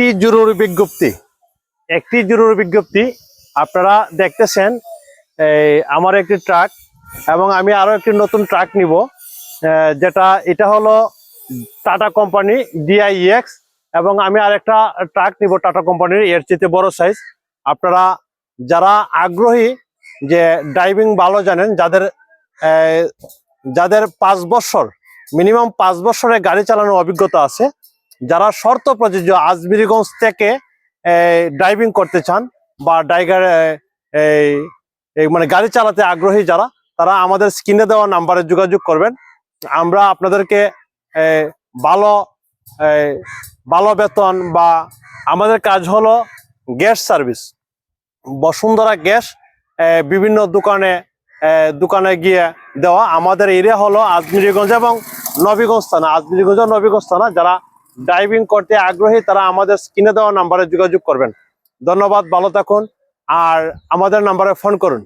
একটি জরুরি বিজ্ঞপ্তি, একটি জরুরি বিজ্ঞপ্তি আপনারা দেখতেছেন আমার একটি ট্রাক এবং আমি আরও একটি নতুন ট্রাক নিব যেটা, এটা হলো টাটা কোম্পানি ডিআইএক্স এবং আমি আর একটা ট্রাক নিব টাটা কোম্পানির, এর চেয়ে বড় সাইজ আপনারা যারা আগ্রহী যে ড্রাইভিং ভালো জানেন, যাদের যাদের পাঁচ বছর মিনিমাম পাঁচ বছরের গাড়ি চালানোর অভিজ্ঞতা আছে যারা শর্ত প্রযোজ্য আজমিরিগঞ্জ থেকে ড্রাইভিং করতে চান বা ড্রাইভার এই মানে গাড়ি চালাতে আগ্রহী যারা, তারা আমাদের স্ক্রিনে দেওয়া নাম্বারে যোগাযোগ করবেন। আমরা আপনাদেরকে ভালো ভালো বেতন বা আমাদের কাজ হলো গ্যাস সার্ভিস। বসুন্ধরা গ্যাস বিভিন্ন দোকানে দোকানে গিয়ে দেওয়া। আমাদের এরিয়া হলো আজমিরিগঞ্জ এবং নবীগঞ্জ থানা। আজমিরিগঞ্জ নবীগঞ্জ থানা, যারা ড্রাইভিং করতে আগ্রহী, তারা আমাদের স্ক্রিনে দেওয়া নাম্বারে যোগাযোগ করবেন। ধন্যবাদ, ভালো থাকুন, আর আমাদের নাম্বারে ফোন করুন।